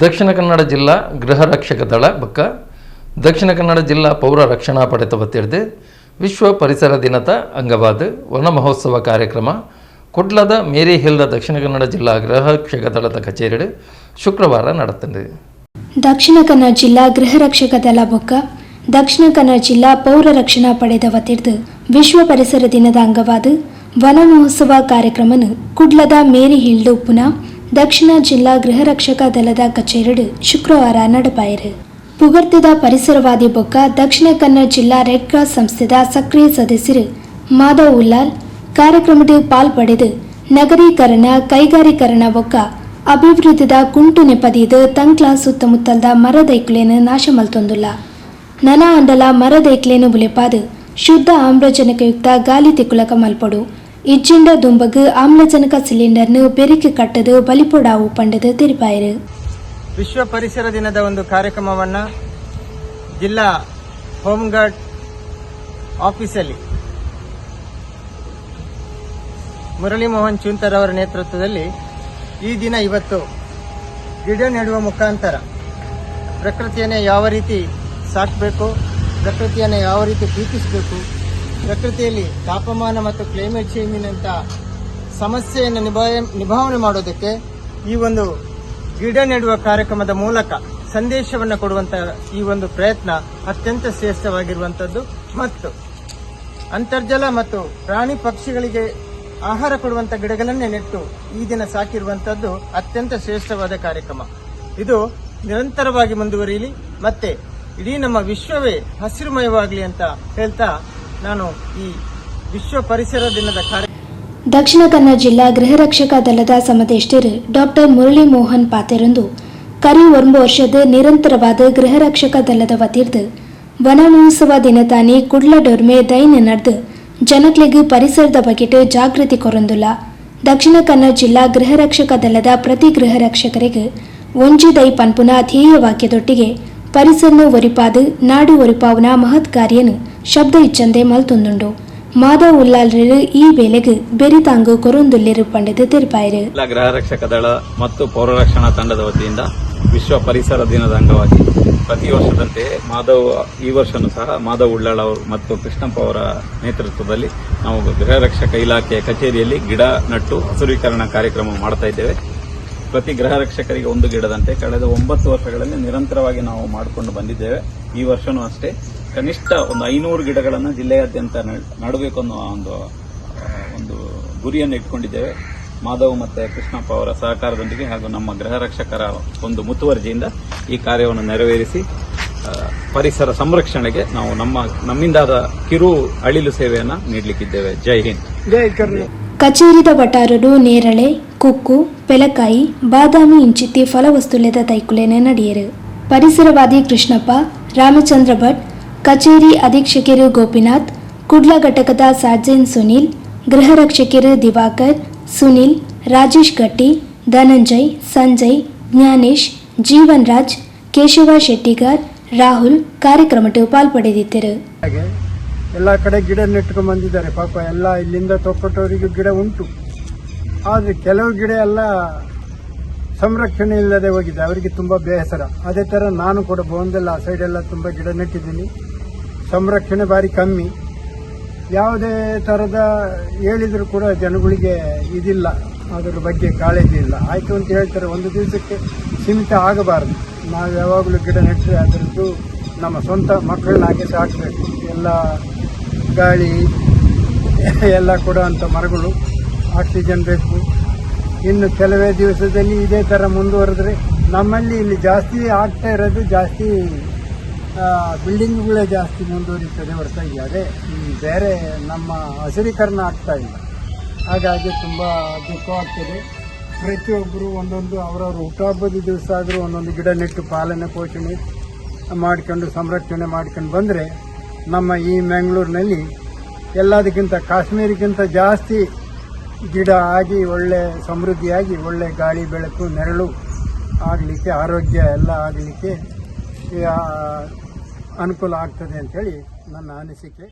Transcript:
ದಕ್ಷಿಣ ಕನ್ನಡ ಜಿಲ್ಲಾ ಗೃಹ ರಕ್ಷಕ ದಳ ಬಕ್ಕ. ದಕ್ಷಿಣ ಕನ್ನಡ ಜಿಲ್ಲಾ ಪೌರ ರಕ್ಷಣಾ ಪಡೆ ವತಿರ್ದು ವಿಶ್ವ ಪರಿಸರ ದಿನದ ಅಂಗವಾದ ವನ ಮಹೋತ್ಸವ ಕಾರ್ಯಕ್ರಮ ಕುಡ್ಲದ ಮೇರಿ ಹಿಲ್ದ ದಕ್ಷಿಣ ಕನ್ನಡ ಜಿಲ್ಲಾ ಗೃಹ ರಕ್ಷಕ ದಳದ ಕಚೇರಿ ಶುಕ್ರವಾರ ನಡೆತದೆ. ದಕ್ಷಿಣ ಕನ್ನಡ ಜಿಲ್ಲಾ ಗೃಹ ರಕ್ಷಕ ದಳ ಬೊಕ್ಕ. ದಕ್ಷಿಣ ಕನ್ನಡ ಜಿಲ್ಲಾ ಪೌರ ರಕ್ಷಣಾ ಪಡೆದ ವತಿರ್ದು ವಿಶ್ವ ಪರಿಸರ ದಿನದ ಅಂಗವಾದ ವನ ಮಹೋತ್ಸವ ಕಾರ್ಯಕ್ರಮನು ಕುಡ್ಲದ ಮೇರಿ ಹಿಲ್ದ ಉಪ್ಪುನ ದಕ್ಷಿಣ ಜಿಲ್ಲಾ ಗೃಹ ರಕ್ಷಕ ದಳದ ಕಚೇರಿ ಶುಕ್ರವಾರ ನಡಪಾಯಿರು ಪುಗರ್ತಿದ ಪರಿಸರವಾದಿ ಬೊಕ್ಕ ದಕ್ಷಿಣ ಕನ್ನಡ ಜಿಲ್ಲಾ ರೆಡ್ ಕ್ರಾಸ್ ಸಂಸ್ಥೆದ ಸಕ್ರಿಯ ಸದಸ್ಯರು ಮಾಧವ್ ಉಲ್ಲಾಲ್ ಕಾರ್ಯಕ್ರಮದ ಪಾಲ್ಪಡೆದು ನಗರೀಕರಣ, ಕೈಗಾರೀಕರಣ ಬೊಕ್ಕ ಅಭಿವೃದ್ಧಿದ ಕುಂಟು ನೆಪದಿದು ತಂಕ್ಲ ಸುತ್ತಮುತ್ತಲದ ಮರದೈಕ್ಲೇನು ನಾಶ ಮಲ್ತೊಂದುಲ್ಲ. ನನ ಅಂಡಲ ಮರದೈಕ್ಲೇನು ಬುಲೆಪಾದು ಶುದ್ಧ ಆಮ್ಲಜನಕಯುಕ್ತ ಗಾಲಿ ತಿಕ್ಕುಲಕ ಮಲ್ಪಡು. ಇಜ್ಜಿಂಡ ದುಂಬಗ ಆಮ್ಲಜನಕ ಸಿಲಿಂಡರ್ನು ಬೆರಿಕೆ ಕಟ್ಟದು ಬಲಿಪೊಡಾವು ಪಂಡದು ತಿರುಪಾಯಿರು. ವಿಶ್ವ ಪರಿಸರ ದಿನದ ಒಂದು ಕಾರ್ಯಕ್ರಮವನ್ನ ಜಿಲ್ಲಾ ಹೋಮ್ ಗಾರ್ಡ್ ಆಫೀಸಲ್ಲಿ ಮುರಳಿ ಮೋಹನ್ ಚುಂತರ್ ಅವರ ನೇತೃತ್ವದಲ್ಲಿ ಈ ದಿನ ಇವತ್ತು ಗಿಡ ನೆಡುವ ಮುಖಾಂತರ ಪ್ರಕೃತಿಯನ್ನೇ ಯಾವ ರೀತಿ ಸಾಕಬೇಕು, ಪ್ರಕೃತಿಯನ್ನು ಯಾವ ರೀತಿ ಪ್ರೀತಿಸಬೇಕು ಪ್ರಕೃತಿಯಲ್ಲಿ ತಾಪಮಾನ ಮತ್ತು ಕ್ಲೈಮೇಟ್ ಚೇಂಜಿನಂಥ ಸಮಸ್ಯೆಯನ್ನು ನಿಭಾಯ, ನಿಭಾವನೆ ಮಾಡೋದಕ್ಕೆ ಈ ಒಂದು ಗಿಡ ನೆಡುವ ಕಾರ್ಯಕ್ರಮದ ಮೂಲಕ ಸಂದೇಶವನ್ನು ಕೊಡುವಂತ ಈ ಒಂದು ಪ್ರಯತ್ನ ಅತ್ಯಂತ ಶ್ರೇಷ್ಠವಾಗಿರುವಂತದ್ದು. ಮತ್ತು ಅಂತರ್ಜಲ ಮತ್ತು ಪ್ರಾಣಿ ಪಕ್ಷಿಗಳಿಗೆ ಆಹಾರ ಕೊಡುವಂತ ಗಿಡಗಳನ್ನೇ ನೆಟ್ಟು ಈ ದಿನ ಸಾಕಿರುವಂತದ್ದು ಅತ್ಯಂತ ಶ್ರೇಷ್ಠವಾದ ಕಾರ್ಯಕ್ರಮ. ಇದು ನಿರಂತರವಾಗಿ ಮುಂದುವರಿಯಲಿ, ಮತ್ತೆ ಇಡೀ ನಮ್ಮ ವಿಶ್ವವೇ ಹಸಿರುಮಯವಾಗಲಿ ಅಂತ ಹೇಳ್ತಾ ನಾನು ಈ ವಿಶ್ವ ಪರಿಸರ ದಿನದ ಕಾರ್ಯ ದಕ್ಷಿಣ ಕನ್ನಡ ಜಿಲ್ಲಾ ಗೃಹ ರಕ್ಷಕ ದಳದ ಸಮದೇಷ್ಟರು ಡಾಕ್ಟರ್ ಮುರಳಿ ಮೋಹನ್ ಪಾತೆರೊಂದು ಕರಿ ಒಂಬ ವರ್ಷದ ನಿರಂತರವಾದ ಗೃಹ ರಕ್ಷಕ ದಳದ ವತಿರ್ದು ವನ ಮಹೋತ್ಸವ ದಿನತಾನಿ ಕುಡ್ಲ ಡೊರ್ಮೆ ದೈನ ನಡೆದು ಜನಕ್ಲೆಗ್ ಪರಿಸರದ ಬಗ್ಗೆ ಜಾಗೃತಿ ಕೊರೊಂದುಲ್ಲ ದಕ್ಷಿಣ ಕನ್ನಡ ಜಿಲ್ಲಾ ಗೃಹ ರಕ್ಷಕ ದಳದ ಪ್ರತಿ ಗೃಹ ರಕ್ಷಕರಿಗೆ ಒಂಜಿ ದೈ ಪನ್ಪುನ ಧ್ಯೇಯ ವಾಕ್ಯದೊಟ್ಟಿಗೆ ಪರಿಸರನು ಒರಿಪಾದು ನಾಡು ಒರಿಪಾವನ ಮಹತ್ ಕಾರ್ಯನು ಶಬ್ದ ಇಚ್ಚಂದೆ ಮಲ್ತೊಂದುಂಡು. ಮಾಧವ್ ಉಲ್ಲಾಲ್ರು ಈ ವೇಳೆಗೆ ಬೆರಿತಾಂಗು ಕೊರೊಂದುಲ್ಲಿರು ಪಂಡಿತ ತಿರುಪಾಯಿರು. ಜಿಲ್ಲಾ ಗೃಹ ರಕ್ಷಕ ದಳ ಮತ್ತು ಪೌರ ರಕ್ಷಣಾ ತಂಡದ ವತಿಯಿಂದ ವಿಶ್ವ ಪರಿಸರ ದಿನದ ಅಂಗವಾಗಿ ಪ್ರತಿ ವರ್ಷದಂತೆ ಮಾಧವ್, ಈ ವರ್ಷನು ಸಹ ಮಾಧವ್ ಉಳ್ಳಾಳ್ ಅವರು ಮತ್ತು ಕೃಷ್ಣಪ್ಪ ಅವರ ನೇತೃತ್ವದಲ್ಲಿ ನಾವು ಗೃಹ ರಕ್ಷಕ ಇಲಾಖೆಯ ಕಚೇರಿಯಲ್ಲಿ ಗಿಡ ನಟ್ಟು ಹಸುರೀಕರಣ ಕಾರ್ಯಕ್ರಮ ಮಾಡ್ತಾ ಇದ್ದೇವೆ. ಪ್ರತಿ ಗೃಹ ರಕ್ಷಕರಿಗೆ ಒಂದು ಗಿಡದಂತೆ ಕಳೆದ ಒಂಬತ್ತು ವರ್ಷಗಳಲ್ಲಿ ನಿರಂತರವಾಗಿ ನಾವು ಮಾಡಿಕೊಂಡು ಬಂದಿದ್ದೇವೆ. ಈ ವರ್ಷನೂ ಅಷ್ಟೇ. ಕನಿಷ್ಠ ಒಂದು ಐನೂರು ಗಿಡಗಳನ್ನು ಜಿಲ್ಲೆಯಾದ್ಯಂತ ನಡಬೇಕು ಅನ್ನೋ ಒಂದು ಒಂದು ಗುರಿಯನ್ನು ಇಟ್ಕೊಂಡಿದ್ದೇವೆ. ಮಾಧವ್ ಮತ್ತೆ ಕೃಷ್ಣಪ್ಪ ಅವರ ಸಹಕಾರದೊಂದಿಗೆ ಹಾಗೂ ನಮ್ಮ ಗೃಹ ರಕ್ಷಕರ ಒಂದು ಮುತುವರ್ಜಿಯಿಂದ ಈ ಕಾರ್ಯವನ್ನು ನೆರವೇರಿಸಿ ಪರಿಸರ ಸಂರಕ್ಷಣೆಗೆ ನಾವು ನಮ್ಮ ನಮ್ಮಿಂದಾದ ಕಿರು ಅಳಿಲು ಸೇವೆಯನ್ನು ನೀಡಲಿಕ್ಕಿದ್ದೇವೆ. ಜೈ ಹಿಂದ್. ಜೈ ಕಚೇರಿದ ವಟಾರರು ನೇರಳೆ ಕುಕ್ಕು ಪೆಲಕಾಯಿ ಬಾದಾಮಿ ಇಂಚಿತ್ತಿ ಫಲವಸ್ತುಲೆದ ತೈಕುಲೆನೆ ನಡೆಯರು ಪರಿಸರವಾದಿ ಕೃಷ್ಣಪ್ಪ ರಾಮಚಂದ್ರ ಭಟ್ ಕಚೇರಿ ಅಧೀಕ್ಷಕರು ಗೋಪಿನಾಥ್, ಕುಡ್ಲ ಘಟಕದ ಸಾಜನ್ ಸುನೀಲ್, ಗೃಹ ರಕ್ಷಕರು ದಿವಾಕರ್, ಸುನೀಲ್, ರಾಜೇಶ್ ಗಟ್ಟಿ, ಧನಂಜಯ್, ಸಂಜಯ್, ಜ್ಞಾನೇಶ್, ಜೀವನ್ ರಾಜ್, ಕೇಶವ ಶೆಟ್ಟಿಗಾರ್, ರಾಹುಲ್ ಕಾರ್ಯಕ್ರಮಕ್ಕೆ ಪಾಲ್ಪಡೆದಿದ್ದರು. ಎಲ್ಲ ಕಡೆ ಗಿಡ ನೆಟ್ಕೊಂಡು ಬಂದಿದ್ದಾರೆ. ಪಾಪ ಎಲ್ಲ ಇಲ್ಲಿಂದ ತೊಕ್ಕೊಟ್ಟವರಿಗೂ ಗಿಡ ಉಂಟು. ಆದರೆ ಕೆಲವು ಗಿಡ ಎಲ್ಲ ಸಂರಕ್ಷಣೆ ಇಲ್ಲದೆ ಹೋಗಿದೆ. ಅವರಿಗೆ ತುಂಬ ಬೇಸರ. ಅದೇ ಥರ ನಾನು ಕೂಡ ಬೋಂದೆಲ್ಲ ಆ ಸೈಡೆಲ್ಲ ತುಂಬ ಗಿಡ ನೆಟ್ಟಿದ್ದೀನಿ. ಸಂರಕ್ಷಣೆ ಭಾರಿ ಕಮ್ಮಿ. ಯಾವುದೇ ಥರದ ಹೇಳಿದರೂ ಕೂಡ ಜನಗಳಿಗೆ ಇದಿಲ್ಲ. ಅದರ ಬಗ್ಗೆ ಕಾಳಜಿ ಇಲ್ಲ. ಆಯಿತು ಅಂತ ಹೇಳ್ತಾರೆ, ಒಂದು ದಿವಸಕ್ಕೆ ಸೀಮಿತ ಆಗಬಾರದು. ನಾವು ಯಾವಾಗಲೂ ಗಿಡ ನೆಟ್ಟರೆ ಅದರದ್ದು ನಮ್ಮ ಸ್ವಂತ ಮಕ್ಕಳನ್ನ ಹಾಗೆ ಸಾಕಬೇಕು. ಎಲ್ಲ ಗಾಳಿ, ಎಲ್ಲ ಕೊಡುವಂಥ ಮರಗಳು, ಆಕ್ಸಿಜನ್ ಬೇಕು. ಇನ್ನು ಕೆಲವೇ ದಿವಸದಲ್ಲಿ ಇದೇ ಥರ ಮುಂದುವರೆದ್ರೆ ನಮ್ಮಲ್ಲಿ ಇಲ್ಲಿ ಜಾಸ್ತಿ ಆಗ್ತಾ ಇರೋದು ಜಾಸ್ತಿ ಬಿಲ್ಡಿಂಗ್ಗಳೇ ಜಾಸ್ತಿ ಮುಂದುವರಿತದೆ ಹೊರತಾ ಅದೇ ಬೇರೆ ನಮ್ಮ ಹಸಿರೀಕರಣ ಆಗ್ತಾ ಇಲ್ಲ. ಹಾಗಾಗಿ ತುಂಬ ದುಃಖವಾಗ್ತದೆ ಪ್ರತಿಯೊಬ್ಬರು ಒಂದೊಂದು ಅವರವ್ರ ಹುಟ್ಟುಹಬ್ಬದ ದಿವಸ ಆದರೂ ಒಂದೊಂದು ಗಿಡ ನೆಟ್ಟು ಪಾಲನೆ ಪೋಷಣೆ ಮಾಡ್ಕೊಂಡು ಸಂರಕ್ಷಣೆ ಮಾಡ್ಕೊಂಡು ಬಂದರೆ ನಮ್ಮ ಈ ಮ್ಯಾಂಗ್ಳೂರಿನಲ್ಲಿ ಎಲ್ಲದಕ್ಕಿಂತ ಕಾಶ್ಮೀರಿಗಿಂತ ಜಾಸ್ತಿ ಗಿಡ ಆಗಿ ಒಳ್ಳೆ ಸಮೃದ್ಧಿಯಾಗಿ ಒಳ್ಳೆ ಗಾಳಿ ಬೆಳಕು ನೆರಳು ಆಗಲಿಕ್ಕೆ ಆರೋಗ್ಯ ಎಲ್ಲ ಆಗಲಿಕ್ಕೆ ಅನುಕೂಲ ಆಗ್ತದೆ ಅಂತೇಳಿ ನನ್ನ ಅನಿಸಿಕೆ.